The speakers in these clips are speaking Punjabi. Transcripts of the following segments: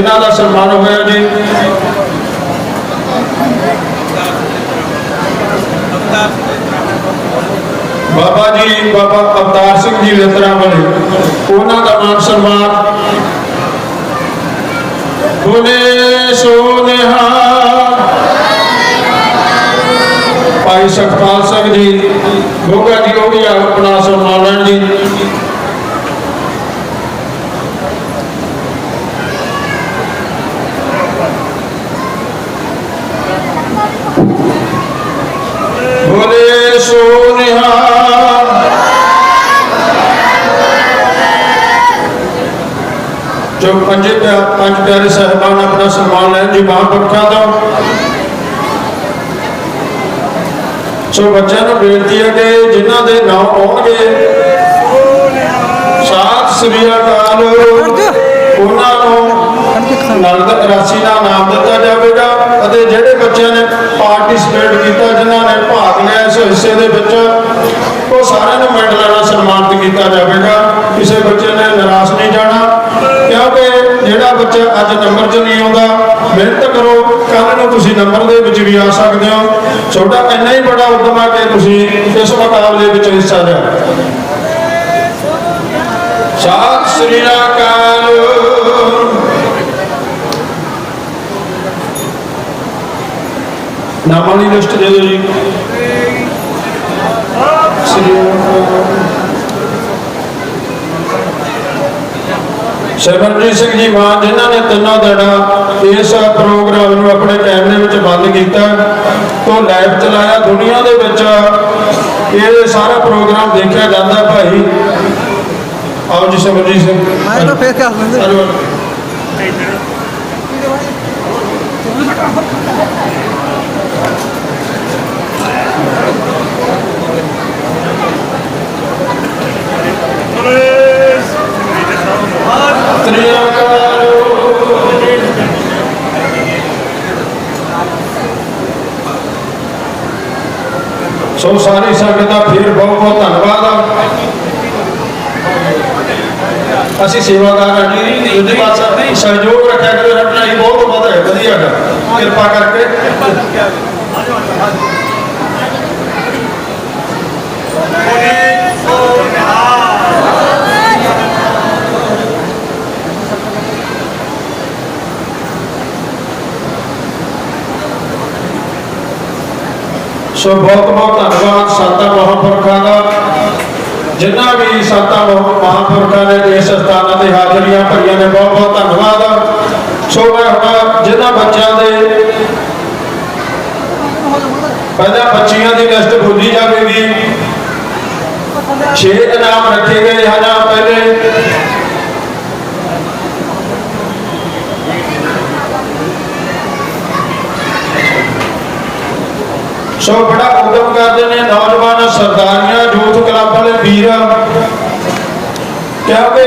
ਇਹਨਾਂ ਦਾ ਸਨਮਾਨ ਹੋਇਆ ਜੀ। ਬਾਬਾ ਜੀ, ਬਾਬਾ ਅਵਤਾਰ ਸਿੰਘ ਜੀ ਲੇਤਰਾ ਵਾਲੇ ਉਹਨਾਂ ਦਾ ਮਾਨ ਸਨਮਾਨ। ਬੋਲੇ ਸੋ ਭਾਈ ਸੁਖਪਾਲ ਸਿੰਘ ਜੀ, ਗੋਗਾ ਜੀ, ਉਹ ਵੀ ਆ ਜੋ ਪੰਜੇ ਪਿਆ- ਪੰਜ ਪਿਆਰੇ ਸਾਹਿਬਾਨ ਆਪਣਾ ਸਨਮਾਨ ਲੈਣ ਜੀ ਮਹਾਂਪੁਰਖਾਂ ਤੋਂ। ਸੋ ਬੱਚਿਆਂ ਨੂੰ ਬੇਨਤੀ ਹੈ ਕਿ ਜਿਨ੍ਹਾਂ ਦੇ ਨਾਮ ਆਉਣਗੇ ਸਾਤ ਸ੍ਰੀ ਅਕਾਲ। ਉਹਨਾਂ ਨੂੰ ਨਗਦ ਰਾਸ਼ੀ ਦਾ ਨਾਮ ਦਿੱਤਾ ਜਾਵੇਗਾ ਅਤੇ ਜਿਹੜੇ ਬੱਚਿਆਂ ਨੇ ਪਾਰਟਿਸਿਪੇਟ ਕੀਤਾ, ਜਿਨ੍ਹਾਂ ਨੇ ਭਾਗ ਲਿਆ ਇਸ ਹਿੱਸੇ ਦੇ ਵਿੱਚ, ਉਹ ਸਾਰਿਆਂ ਨੂੰ ਮੈਡਲਾਂ ਨਾਲ ਸਨਮਾਨਿਤ ਕੀਤਾ ਜਾਵੇਗਾ। ਕਿਸੇ ਬੱਚੇ ਨੇ ਨਿਰਾਸ਼ ਨਹੀਂ ਜਾਣਾ। ਕਿਉਂਕਿ ਜਿਹੜਾ ਬੱਚਾ ਅੱਜ ਨੰਬਰ 'ਚ ਨਹੀਂ ਆਉਂਦਾ, ਮਿਹਨਤ ਕਰੋ ਕੱਲ ਨੂੰ ਤੁਸੀਂ ਨੰਬਰ ਦੇ ਵਿੱਚ ਵੀ ਆ ਸਕਦੇ ਹੋ। ਤੁਹਾਡਾ ਇੰਨਾ ਹੀ ਬੜਾ ਉਦਮ ਹੈ ਕਿ ਤੁਸੀਂ ਇਸ ਮੁਕਾਬਲੇ ਵਿੱਚ ਹਿੱਸਾ ਲਿਆ ਸਤਿ ਸ੍ਰੀ ਅਕਾਲ। ਨਾਮਾਂ ਦੀ ਲਿਸਟ ਦੇ ਦਿਓ ਜੀ। ਸ੍ਰੀ ਅਕਾਲ। ਸਰਵਨਜੀਤ ਸਿੰਘ ਜੀ ਮਾਨ ਜਿਨ੍ਹਾਂ ਨੇ ਤਿੰਨਾਂ ਦਿਨਾਂ ਇਸ ਪ੍ਰੋਗਰਾਮ ਨੂੰ ਆਪਣੇ ਕੈਮਰੇ ਵਿੱਚ ਬੰਦ ਕੀਤਾ ਤੋਂ ਲਾਈਵ ਚਲਾਇਆ। ਦੁਨੀਆ ਦੇ ਵਿੱਚ ਇਹ ਸਾਰਾ ਪ੍ਰੋਗਰਾਮ ਦੇਖਿਆ ਜਾਂਦਾ ਭਾਈ। ਆਓ ਜੀ ਸਰਵਨਜੀਤ ਸਿੰਘ। ਮੈਂ ਤਾਂ ਫੇਰ ਕਰ ਲੈਂਦੇ ਆਜੋ। ਸੋ ਸਾਰੀ ਸੰਗਤ ਦਾ ਫਿਰ ਬਹੁਤ ਬਹੁਤ ਧੰਨਵਾਦ ਆ। ਅਸੀਂ ਸੇਵਾਦਾਰ ਹਾਂ ਜੀ ਦੂਜੀ ਪਾਸੇ ਸਹਿਯੋਗ ਰੱਖਿਆ ਕਰੋ ਰੱਖਣਾ ਹੀ ਬਹੁਤ ਬਹੁਤ ਵਧੀਆ ਹੈ ਕਿਰਪਾ ਕਰਕੇ। ਸੋ ਬਹੁਤ ਬਹੁਤ ਧੰਨਵਾਦ ਸੰਤਾਂ ਮਹਾਂਪੁਰਖਾਂ ਦਾ। ਜਿਨ੍ਹਾਂ ਵੀ ਸੰਤਾਂ ਮਹਾਂਪੁਰਖਾਂ ਨੇ ਇਸ ਸਥਾਨਾਂ ਤੇ ਹਾਜ਼ਰੀਆਂ ਭਰੀਆਂ ਨੇ ਬਹੁਤ ਬਹੁਤ ਧੰਨਵਾਦ। ਸੋ ਮੈਂ ਹੁਣ ਜਿਨ੍ਹਾਂ ਬੱਚਿਆਂ ਦੇ ਪਹਿਲਾਂ ਬੱਚੀਆਂ ਦੀ ਲਿਸਟ ਬੋਲੀ ਜਾਵੇਗੀ। ਛੇ ਇਨਾਮ ਰੱਖੇ ਗਏ ਹਨ ਪਹਿਲੇ ਸੋ ਬੜਾ ਉਦਮ ਕਰਦੇ ਨੇ ਨੌਜਵਾਨ ਸਰਦਾਰੀਆਂ, ਯੂਥ ਕਲੱਬ ਵਾਲੇ ਵੀਰ। ਕਿਉਂਕਿ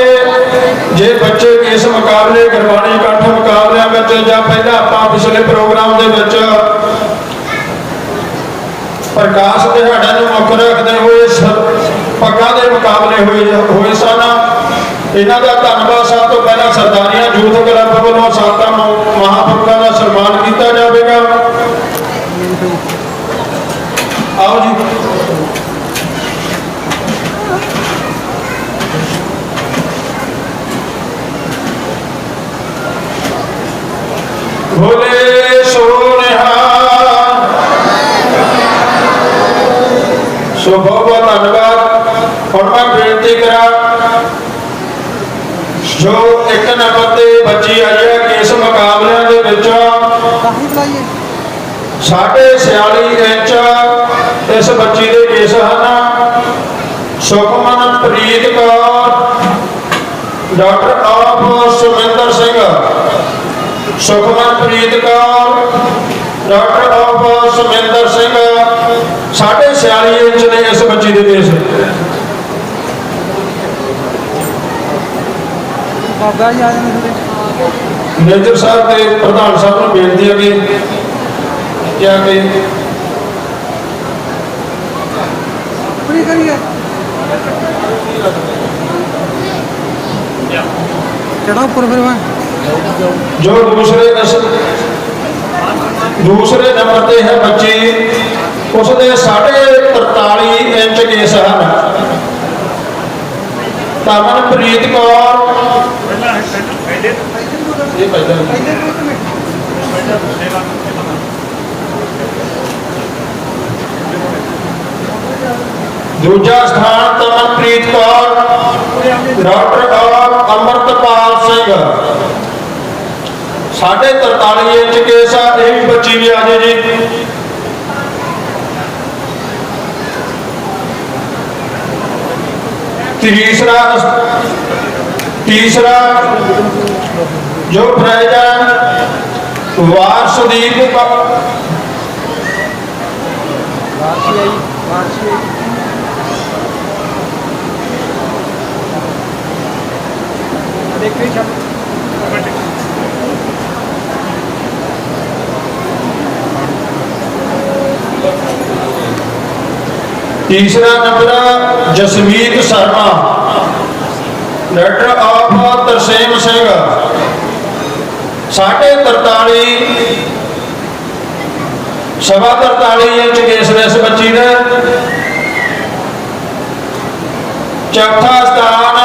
ਜੇ ਬੱਚੇ ਇਸ ਮੁਕਾਬਲੇ, ਗੁਰਬਾਣੀ ਕੰਠ ਮੁਕਾਬਲਿਆਂ ਵਿੱਚ ਜਾਂ ਪਹਿਲਾਂ ਆਪਾਂ ਪਿਛਲੇ ਪ੍ਰੋਗਰਾਮ ਦੇ ਵਿੱਚ ਪ੍ਰਕਾਸ਼ ਦਿਹਾੜਾ ਨੂੰ ਮੁੱਖ ਰੱਖਦੇ ਹੋਏ ਪੱਗਾਂ ਦੇ ਮੁਕਾਬਲੇ ਹੋਏ ਹੋਏ ਸਨ। ਇਹਨਾਂ ਦਾ ਧੰਨਵਾਦ ਸਭ ਤੋਂ ਪਹਿਲਾਂ ਸਰਦਾਰੀਆਂ, ਯੂਥ ਕਲੱਬ ਵੱਲੋਂ ਸਾਤਾ ਮਹਾਂਪੁਰਖਾਂ ਦਾ ਸਨਮਾਨ ਕੀਤਾ ਜਾਵੇਗਾ। ਆਓ ਜੀ। ਭੋਲੇ ਸੋਨਿਹਾ। ਸੋ ਬਹੁਤ ਬਹੁਤ ਧੰਨਵਾਦ। ਹੁਣ ਮੈਂ ਬੇਨਤੀ ਕਰਾਂ ਜੋ ਇੱਕ ਨੰਬਰ ਤੇ ਬੱਚੀ ਆਈ ਹੈ ਇਸ ਮੁਕਾਬਲਿਆਂ ਦੇ ਵਿੱਚ ਕਾਹੀ ਬੁਲਾਈਏ ਸਾਢੇ 46 ਇੰਚ ਇਸ ਬੱਚੀ ਦੇ ਕੇਸ ਹਨ। Sukhman Preet Kaur daughter of Sumindar Singh. Sukhmanpreet Kaur daughter of Sumindar Singh. ਸਾਢੇ 46 ਇੰਚ ਨੇ ਇਸ ਬੱਚੀ ਦੇ ਕੇਸ ਬਾਬਾ ਸਾਹਿਬ ਤੇ ਪ੍ਰਧਾਨ ਸਾਹਿਬ ਨੂੰ ਬੇਨਤੀ ਹੈ ਕਿ ਕਿਆ ਕਿ ਆਪਣੀ ਕਰੀਏ ਚੜਾ ਉੱਪਰ ਫਿਰ ਮੈਂ। ਜੋ ਦੂਸਰੇ ਅਸ- ਦੂਸਰੇ ਨੰਬਰ ਤੇ ਹੈ ਬੱਚੀ ਉਸ ਦੇ 43 ਇੰਚ ਕੇਸ ਹਨ ਤਮਨਪ੍ਰੀਤ ਕੌਰ ਇਹ ਪੈਦਾ ਇੱਧਰ ਨੂੰ ਇੱਕ ਮਿੰਟ ਦੂਜਾ ਸਥਾਨ ਤਮਨਪ੍ਰੀਤ ਕੌਰ ਡਾਕਟਰ ਆਰ ਅਮਰਤਪਾਲ ਸਿੰਘ ਸਾਢੇ 43 ਇੰਚ ਕੇਸ ਆ ਇਹ ਵੀ ਬੱਚੀ ਵੀ ਆ ਜੇ ਜੀ ਤੀਸਰਾ ਤੀਸਰਾ ਜੋ ਪ੍ਰਾਈਜ਼ ਵਾਰਸਦੀਪ ਕੌਰ ਵਾਰਸ਼ੀ ਆਈ ਵਾਰਸ਼ੀ ਦੇਖੇ ਛੱਡ। ਤੀਸਰਾ number Jasmeet Sharma. Daughter of Tarsem Singh. ਸਾਢੇ 43 ਸਵਾ 43 ਇੰਚ ਕੇਸ ਇਸ ਬੱਚੀ ਨੇ ਚੌਥਾ ਸਥਾਨ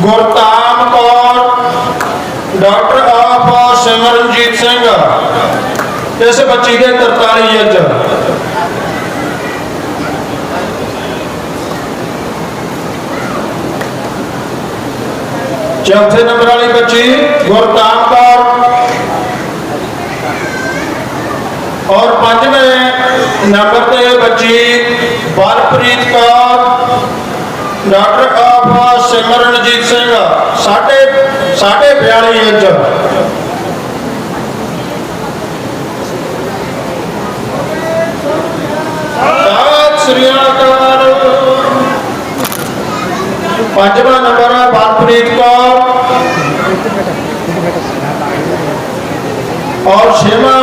ਗੁਰਤਾਮ ਕੌਰ ਡਾਕਟਰ ਆਫ ਸਿਮਰਨਜੀਤ ਸਿੰਘ ਇਸ ਬੱਚੀ ਦੇ 43 ਇੰਚ ਚੌਥੇ ਨੰਬਰ ਵਾਲੀ ਬੱਚੀ ਗੁਰਤਾਮ ਕੌਰ ਔਰ ਪੰਜਵੇਂ ਨੰਬਰ ਤੇ ਬੱਚੀ ਬਲਪ੍ਰੀਤ ਕੌਰ ਡਾਕਟਰ ਆਫ ਸਿਮਰਨਜੀਤ ਸਿੰਘ ਸਾਢੇ ਸਾਢੇ 42 ਇੰਚ ਸਤਿ ਸ੍ਰੀ ਅਕਾਲ ਪੰਜਵਾਂ ਨੰਬਰ ਹੈ ਬਲਪ੍ਰੀਤ ਕੌਰ ਔਰ ਛੇਵਾਂ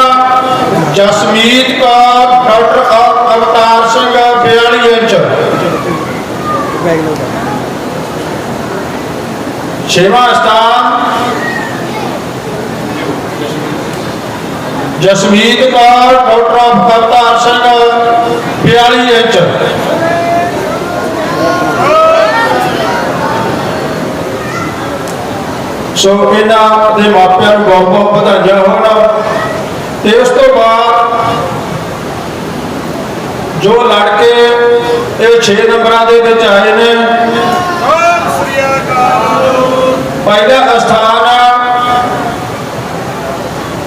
ਜਸਮੀਤ ਕੌਰ ਡਾਕਟਰ ਅਵ- ਅਵਤਾਰ ਸਿੰਘ 42 ਇੰਚ ਬੈਗ ਲੋ ਕਰ ਛੇਵਾਂ ਸਥਾਨ ਜਸਮੀਤ ਕੌਰ ਡਾਕਟਰ ਅਵ- ਅਵਤਾਰ ਸਿੰਘ 42 ਇੰਚ ਸੋ ਇਹਨਾਂ ਦੇ ਮਾਪਿਆਂ ਨੂੰ ਬਹੁਤ ਬਹੁਤ ਵਧਾਈਆਂ ਹੋਣ। ਤੇ ਉਸ ਤੋਂ ਬਾਅਦ ਜੋ ਲੜਕੇ ਇਹ 6 ਨੰਬਰਾਂ ਦੇ ਵਿੱਚ ਆਏ ਨੇ ਪਹਿਲਾ ਸਥਾਨ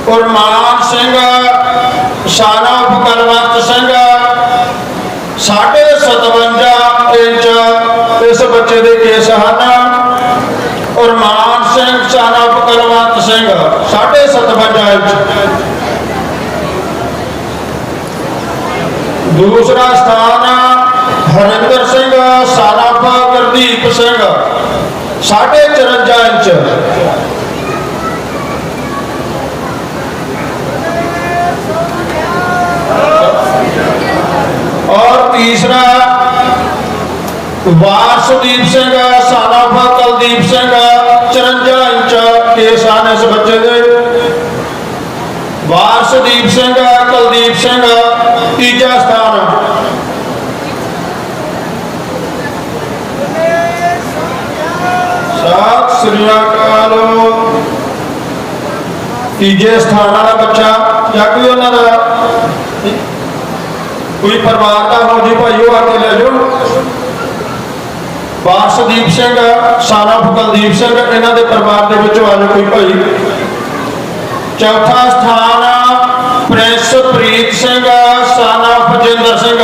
ਉਰਮਾਨ ਸਿੰਘ ਸਾਨਾ ਕਲਵੰਤ ਸਿੰਘ ਸਾਢੇ 57 ਇੰਚ ਇਸ ਬੱਚੇ ਦੇ ਕੇਸ ਹਨ ਉਰਮਾਨ ਸਿੰਘ ਸਾਨਾ ਕਲਵੰਤ ਸਿੰਘ ਸਾਢੇ 57 ਇੰਚ ਦੂਸਰਾ ਸਥਾਨ ਹਰਿੰਦਰ ਸਿੰਘ ਸਾਰਾਫਾ ਗੁਰਦੀਪ ਸਿੰਘ ਸਾਢੇ 54 ਇੰਚ ਔਰ ਤੀਸਰਾ ਵਾਰਸਦੀਪ ਸਿੰਘ ਸਾਰਾਫਾ ਕੁਲਦੀਪ ਸਿੰਘ 54 ਇੰਚ ਕੇਸ ਹਨ ਇਸ ਬੱਚੇ ਦੇ। ਵਾਰਸਦੀਪ ਸਿੰਘ, ਕੁਲਦੀਪ ਸਿੰਘ, ਤੀਜਾ ਸਥਾਨ। ਸਤਿ ਸ੍ਰੀ ਅਕਾਲ। ਤੀਜੇ ਸਥਾਨ ਵਾਲਾ ਬੱਚਾ, ਜਾਂ ਕੋਈ ਉਹਨਾਂ ਦਾ? ਕੋਈ ਪਰਿਵਾਰ ਦਾ ਹੋ ਜੀ, ਭਾਈ ਉਹ ਆ ਕੇ ਲੈ ਜਾਓ। ਵਾਰਸਦੀਪ ਸਿੰਘ ਸਾਨਾ ਕੁਲਦੀਪ ਸਿੰਘ, ਇਹਨਾਂ ਦੇ ਪਰਿਵਾਰ ਦੇ ਵਿੱਚੋਂ ਆ ਜਾਓ ਕੋਈ ਭਾਈ। ਚੌਥਾ ਸਥਾਨ, ਪ੍ਰਿੰਸ ਪ੍ਰੀਤ ਸਿੰਘ ਸਾਨਾ ਫਜਿੰਦਰ ਸਿੰਘ।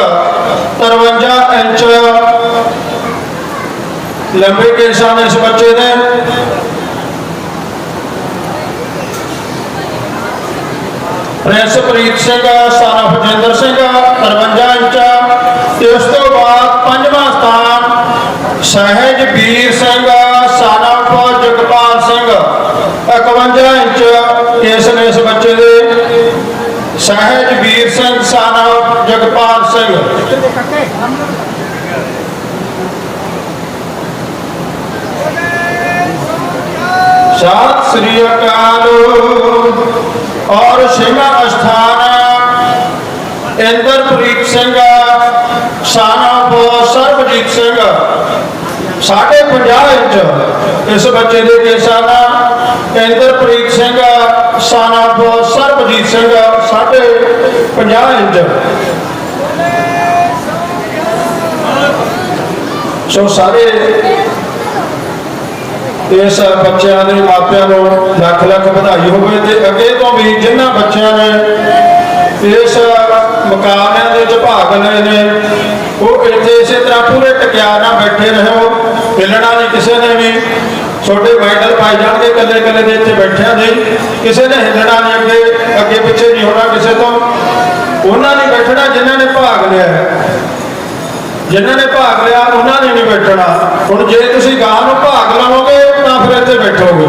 53 ਇੰਚ, ਲੰਬੇ ਕੇਸਾਂ ਦੇ ਇਸ ਬੱਚੇ ਦੇ। ਪ੍ਰਿੰਸ ਪ੍ਰੀਤ ਸਿੰਘ ਸਾਨਾ ਫਜਿੰਦਰ ਸਿੰਘ 53 ਇੰਚ। ਸਹਿਜ ਵੀਰ ਸਿੰਘ ਸਾਨਾ ਜਗਪਾਲ ਸਿੰਘ। 51 ਇੰਚ ਇਸ ਨੇ ਇਸ ਬੱਚੇ ਦੇ। ਸਹਿਜ ਵੀਰ ਸਿੰਘ ਸਾਨਾ ਜਗਪਾਲ ਸਿੰਘ। ਸਤਿ ਸ੍ਰੀ ਅਕਾਲ ਔਰ ਛੇਵਾਂ ਅਸਥਾਨ ਇੰਦਰਪ੍ਰੀਤ ਸਿੰਘ ਸਾਨਪ ਸਰਬਜੀਤ ਸਿੰਘ। 50 ਇੰਚ ਇਸ ਬੱਚੇ ਦੇ ਕੇਸਾਂ ਦਾ ਇੰਦਰਪ੍ਰੀਤ ਸਿੰਘ ਸਾਨਪ ਸਰਬਜੀਤ ਸਿੰਘ ਸਾਢੇ 50 ਇੰਚ ਸੋ ਸਾਰੇ ਇਸ ਬੱਚਿਆਂ ਦੇ ਮਾਪਿਆਂ ਨੂੰ ਲੱਖ ਲੱਖ ਵਧਾਈ ਹੋਵੇ ਤੇ ਅੱਗੇ ਤੋਂ ਵੀ ਜਿਨ੍ਹਾਂ ਬੱਚਿਆਂ ਨੇ ਇਸ ਮੁਕਾਬਲਿਆਂ ਦੇ ਵਿੱਚ ਭਾਗ ਲਏ ਨੇ ਉਹ ਇੱਥੇ ਇਸੇ ਤਰ੍ਹਾਂ ਪੂਰੇ ਟਕਿਆ ਨਾਲ ਬੈਠੇ ਰਹੋ, ਹਿੱਲਣਾ ਨਹੀਂ ਕਿਸੇ ਨੇ ਵੀ। ਛੋਟੇ ਵਾਈਡਲ ਪਾਈ ਜਾਣਗੇ ਇਕੱਲੇ ਇਕੱਲੇ ਦੇ ਇੱਥੇ ਬੈਠਿਆਂ ਦੇ। ਕਿਸੇ ਨੇ ਹਿੱਲਣਾ ਨਹੀਂ ਅੱਗੇ ਅੱਗੇ ਪਿੱਛੇ ਨਹੀਂ ਹੋਣਾ ਕਿਸੇ ਤੋਂ। ਉਹਨਾਂ ਨੇ ਬੈਠਣਾ ਜਿਨ੍ਹਾਂ ਨੇ ਭਾਗ ਲਿਆ ਹੈ। ਜਿਨ੍ਹਾਂ ਨੇ ਭਾਗ ਲਿਆ, ਉਹਨਾਂ ਨੇ ਨਹੀਂ ਬੈਠਣਾ। ਹੁਣ ਜੇ ਤੁਸੀਂ ਗਾਂ ਨੂੰ ਭਾਗ ਲਵੋਗੇ, ਤਾਂ ਫਿਰ ਇੱਥੇ ਬੈਠੋਗੇ।